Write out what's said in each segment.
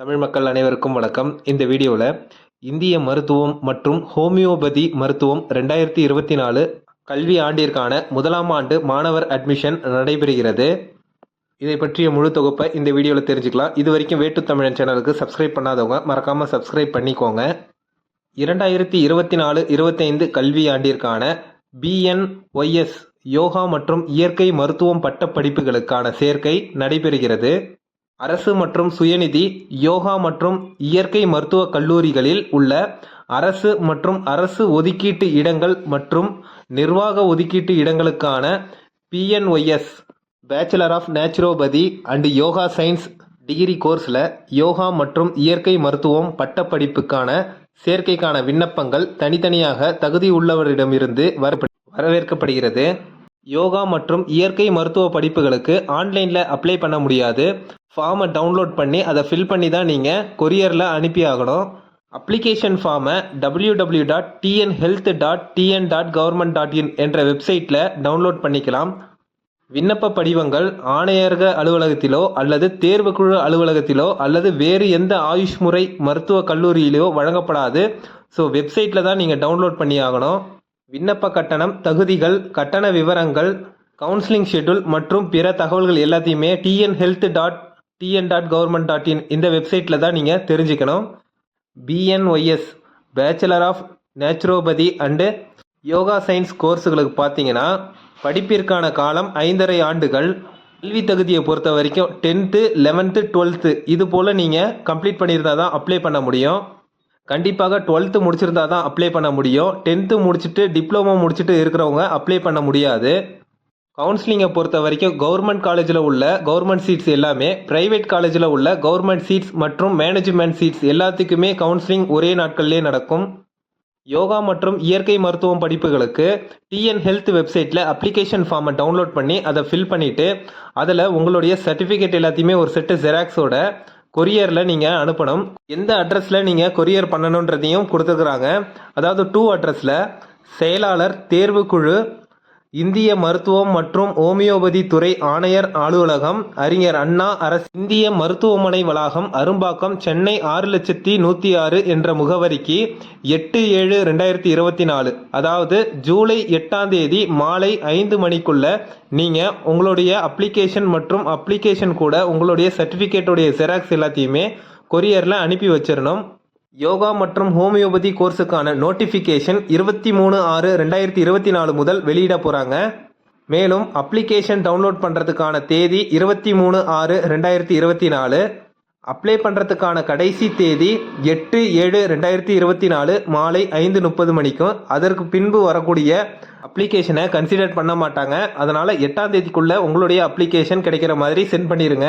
தமிழ் மக்கள் அனைவருக்கும் வணக்கம். இந்த வீடியோவில் இந்திய மருத்துவம் மற்றும் ஹோமியோபதி மருத்துவம் ரெண்டாயிரத்தி இருபத்தி நாலு கல்வி ஆண்டிற்கான முதலாம் ஆண்டு மாணவர் அட்மிஷன் நடைபெறுகிறது. இதை பற்றிய முழு தொகுப்பை இந்த வீடியோவில் தெரிஞ்சுக்கலாம். இது வரைக்கும் வேட்டு தமிழன் சேனலுக்கு சப்ஸ்கிரைப் பண்ணாதவங்க மறக்காமல் சப்ஸ்கிரைப் பண்ணிக்கோங்க. இரண்டாயிரத்தி இருபத்தி நாலு இருபத்தைந்து கல்வி ஆண்டிற்கான பிஎன்ஒய்எஸ் யோகா மற்றும் இயற்கை மருத்துவம் பட்டப் படிப்புகளுக்கான சேர்க்கை நடைபெறுகிறது. அரசு மற்றும் சுயநிதி யோகா மற்றும் இயற்கை மருத்துவக் கல்லூரிகளில் உள்ள அரசு மற்றும் அரசு ஒதுக்கீட்டு இடங்கள் மற்றும் நிர்வாக ஒதுக்கீட்டு இடங்களுக்கான BNYS bachelor of naturopathy and yoga science degree கோர்ஸில் யோகா மற்றும் இயற்கை மருத்துவம் பட்டப்படிப்புக்கான சேர்க்கைக்கான விண்ணப்பங்கள் தனித்தனியாக தகுதி உள்ளவரிடமிருந்து வர வரவேற்கப்படுகிறது. யோகா மற்றும் இயற்கை மருத்துவ படிப்புகளுக்கு ஆன்லைனில் அப்ளை பண்ண முடியாது. ஃபார்மை டவுன்லோட் பண்ணி அதை ஃபில் பண்ணி தான் நீங்கள் கொரியரில் அனுப்பி ஆகணும் அப்ளிகேஷன் ஃபார்மை W W dot TN health dot TN dot government dot in என்ற வெப்சைட்டில் டவுன்லோட் பண்ணிக்கலாம். விண்ணப்ப படிவங்கள் ஆணையரக அலுவலகத்திலோ அல்லது தேர்வுக்குழு அலுவலகத்திலோ அல்லது வேறு எந்த ஆயுஷ் முறை மருத்துவக் கல்லூரியிலோ வழங்கப்படாது. ஸோ வெப்சைட்டில் தான் நீங்கள் டவுன்லோட் பண்ணி ஆகணும் விண்ணப்ப கட்டணம் தகுதிகள் கட்டண விவரங்கள் கவுன்சிலிங் ஷெட்யூல் மற்றும் பிற தகவல்கள் எல்லாத்தையுமே TN health dot TN dot government dot in இந்த வெப்சைட்டில் தான் நீங்கள் தெரிஞ்சுக்கணும். BNYS bachelor of naturopathy and yoga science கோர்ஸுகளுக்கு பார்த்தீங்கன்னா படிப்பிற்கான காலம் ஐந்தரை ஆண்டுகள். கல்வி தகுதியை பொறுத்த வரைக்கும் டென்த்து லெவன்த்து டுவெல்த்து இது போல் நீங்கள் கம்ப்ளீட் பண்ணியிருந்தா தான் அப்ளை பண்ண முடியும். கண்டிப்பாக டுவெல்த்து முடிச்சிருந்தா தான் அப்ளை பண்ண முடியும். டென்த்து முடிச்சுட்டு டிப்ளமோ முடிச்சுட்டு இருக்கிறவங்க அப்ளை பண்ண முடியாது. கவுன்சிலிங்கை பொறுத்த வரைக்கும் கவர்மெண்ட் காலேஜில் உள்ள கவர்மெண்ட் சீட்ஸ் எல்லாமே ப்ரைவேட் காலேஜில் உள்ள கவர்மெண்ட் சீட்ஸ் மற்றும் மேனேஜ்மெண்ட் சீட்ஸ் எல்லாத்துக்குமே கவுன்சிலிங் ஒரே நாட்கள்லேயே நடக்கும். யோகா மற்றும் இயற்கை மருத்துவம் படிப்புகளுக்கு டிஎன் ஹெல்த் வெப்சைட்டில் அப்ளிகேஷன் ஃபார்மை டவுன்லோட் பண்ணி அதை ஃபில் பண்ணிவிட்டு அதில் உங்களுடைய சர்டிஃபிகேட் எல்லாத்தையுமே ஒரு செட்டு ஜெராக்ஸோட கொரியரில் நீங்கள் அனுப்பணும். எந்த அட்ரஸில் நீங்கள் கொரியர் பண்ணணுன்றதையும் கொடுத்துருக்குறாங்க. அதாவது டூ அட்ரஸில் செயலாளர் தேர்வுக்குழு இந்திய மருத்துவம் மற்றும் ஹோமியோபதி துறை ஆணையர் அலுவலகம் அறிஞர் அண்ணா அரசு இந்திய மருத்துவமனை வளாகம் அரும்பாக்கம் சென்னை ஆறு லட்சத்தி நூற்றி ஆறு என்ற முகவரிக்கு எட்டு ஏழு ரெண்டாயிரத்தி இருபத்தி நாலு. அதாவது ஜூலை எட்டாம் தேதி மாலை ஐந்து மணிக்குள்ள நீங்கள் உங்களுடைய அப்ளிகேஷன் மற்றும் அப்ளிகேஷன் கூட உங்களுடைய சர்டிஃபிகேட்டுடைய ஜெராக்ஸ் எல்லாத்தையுமே கொரியரில் அனுப்பி வச்சிடணும் யோகா மற்றும் ஹோமியோபதி கோர்ஸுக்கான நோட்டிஃபிகேஷன் இருபத்தி மூணு ஆறு ரெண்டாயிரத்தி இருபத்தி நாலு முதல் வெளியிட போகிறாங்க மேலும் அப்ளிகேஷன் டவுன்லோட் பண்ணுறதுக்கான தேதி இருபத்தி மூணு ஆறு ரெண்டாயிரத்தி இருபத்தி நாலு. அப்ளை பண்ணுறதுக்கான கடைசி தேதி எட்டு ஏழு ரெண்டாயிரத்தி இருபத்தி நாலு மாலை ஐந்து முப்பது மணிக்கும். அதற்கு பின்பு வரக்கூடிய அப்ளிகேஷனை கன்சிடர் பண்ண மாட்டாங்க. அதனால் எட்டாம் தேதிக்குள்ளே உங்களுடைய அப்ளிகேஷன் கிடைக்கிற மாதிரி சென்ட் பண்ணிடுங்க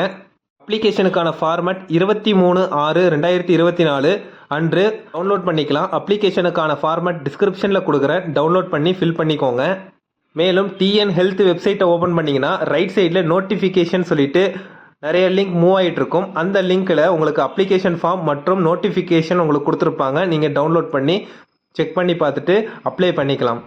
அப்ளிகேஷனுக்கான ஃபார்மட் இருபத்தி மூணு ஆறு ரெண்டாயிரத்தி இருபத்தி நாலு. அன்று டவுன்லோட் பண்ணிக்கலாம். அப்ளிகேஷனுக்கான ஃபார்மட் டிஸ்கிரிப்ஷனில் கொடுக்குறேன் டவுன்லோட் பண்ணி ஃபில் பண்ணிக்கோங்க. மேலும் டிஎன் ஹெல்த் வெப்சைட்டை ஓப்பன் பண்ணிங்கன்னா ரைட் சைடில் நோட்டிஃபிகேஷன் சொல்லிட்டு நிறைய லிங்க் மூவ் ஆகிட்டு இருக்கும். அந்த லிங்க்கில் உங்களுக்கு அப்ளிகேஷன் ஃபார்ம் மற்றும் நோட்டிஃபிகேஷன் உங்களுக்கு கொடுத்துருப்பாங்க. நீங்கள் டவுன்லோட் பண்ணி செக் பண்ணி பார்த்துட்டு அப்ளை பண்ணிக்கலாம்.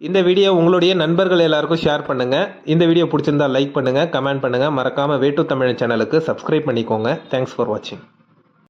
இந்த வீடியோ உங்களுடைய நண்பர்கள் எல்லாருக்கும் ஷேர் பண்ணுங்கள் இந்த வீடியோ பிடிச்சிருந்தா லைக் பண்ணுங்கள் கமெண்ட் பண்ணுங்கள் மறக்காமல் வேட்டு தமிழ் சேனலுக்கு சப்ஸ்கிரைப் பண்ணிக்கோங்க. தேங்க்ஸ் ஃபார் வாட்சிங்